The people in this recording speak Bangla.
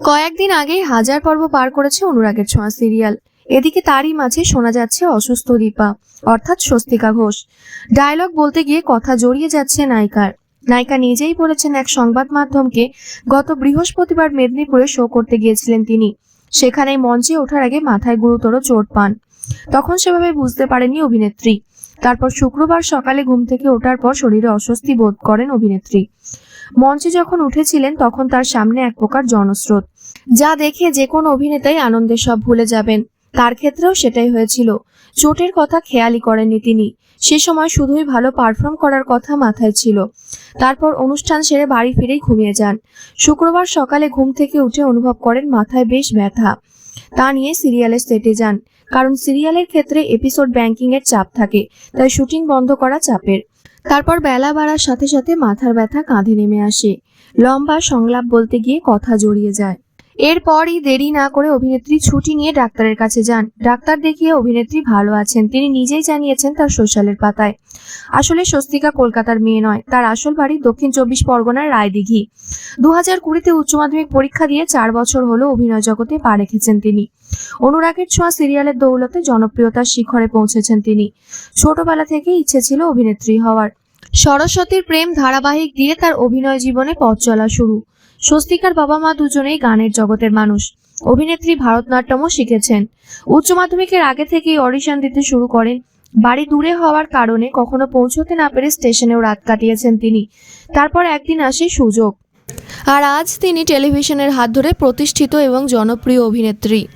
কয়েকদিন আগেই হাজার পর্ব পার করেছে অনুরাগের ছোঁয়া সিরিয়াল। এদিকে তারই মাঝে শোনা যাচ্ছে অসুস্থ দীপা অর্থাৎ স্বস্তিকা ঘোষ। ডায়লগ বলতে গিয়ে কথা জড়িয়ে যাচ্ছে নায়িকার। নায়িকা নিজেই বলেছেন এক সংবাদ মাধ্যমকে গত বৃহস্পতিবার মেদিনীপুরে শো করতে গিয়েছিলেন তিনি। সেখানে মঞ্চে ওঠার আগে মাথায় গুরুতর চোট পান। তখন সেভাবে বুঝতে পারেনি অভিনেত্রী। তারপর শুক্রবার সকালে ঘুম থেকে ওঠার পর শরীরে অস্বস্তি বোধ করেন অভিনেত্রী। মঞ্চে যখন উঠেছিলেন, তখন তার সামনে এক প্রকার জনস্রোত। যা দেখে যে কোনো অভিনেতাই আনন্দের সব ভুলে যাবেন। তার ক্ষেত্রেও সেটাই হয়েছিল। চোটের কথা খেয়ালই করেননি তিনি। সে সময় শুধুই ভালো পারফর্ম করার কথা মাথায় ছিল। তারপর অনুষ্ঠান সেরে বাড়ি ফিরেই ঘুমিয়ে যান। শুক্রবার সকালে ঘুম থেকে উঠে অনুভব করেন মাথায় বেশ ব্যথা। তা নিয়ে সিরিয়ালের সেটে যান। কারণ সিরিয়ালের ক্ষেত্রে এপিসোড ব্যাংকিং এর চাপ থাকে, তাই শুটিং বন্ধ করা চাপের। তারপর বেলা বাড়ার সাথে সাথে মাথার ব্যথা কাঁধে নেমে আসে। লম্বা সংলাপ বলতে গিয়ে কথা জড়িয়ে যায়। এরপরই দেরি না করে অভিনেত্রী ছুটি নিয়ে ডাক্তারের কাছে যান। ডাক্তার দেখিয়ে অভিনেত্রী ভালো আছেন। তিনি নিজেই জানিয়েছেন তার সোশ্যালের পাতায়। আসলে স্বস্তিকা কলকাতার মেয়ে নয়, তার আসল বাড়ি দক্ষিণ চব্বিশ পরগনার রায়দিঘি। দু হাজার কুড়িতে উচ্চ মাধ্যমিক পরীক্ষা দিয়ে চার বছর হলো অভিনয় জগতে পা রেখেছেন তিনি। অনুরাগের ছোঁয়া সিরিয়ালের দৌলতে জনপ্রিয়তার শিখরে পৌঁছেছেন তিনি। ছোটবেলা থেকে ইচ্ছে ছিল অভিনেত্রী হওয়ার। সরস্বতীর প্রেম ধারাবাহিক দিয়ে তার অভিনয় জীবনে পথ চলা শুরু। স্বস্তিকার বাবা মা দুজনেই গানের জগতের মানুষ। অভিনেত্রী ভারতনাট্যমও শিখেছেন। উচ্চ মাধ্যমিকের আগে থেকেই অডিশন দিতে শুরু করেন। বাড়ি দূরে হওয়ার কারণে কখনো পৌঁছতে না পেরে স্টেশনেও রাত কাটিয়েছেন তিনি। তারপর একদিন আসে সুযোগ। আর আজ তিনি টেলিভিশনের হাত ধরে প্রতিষ্ঠিত এবং জনপ্রিয় অভিনেত্রী।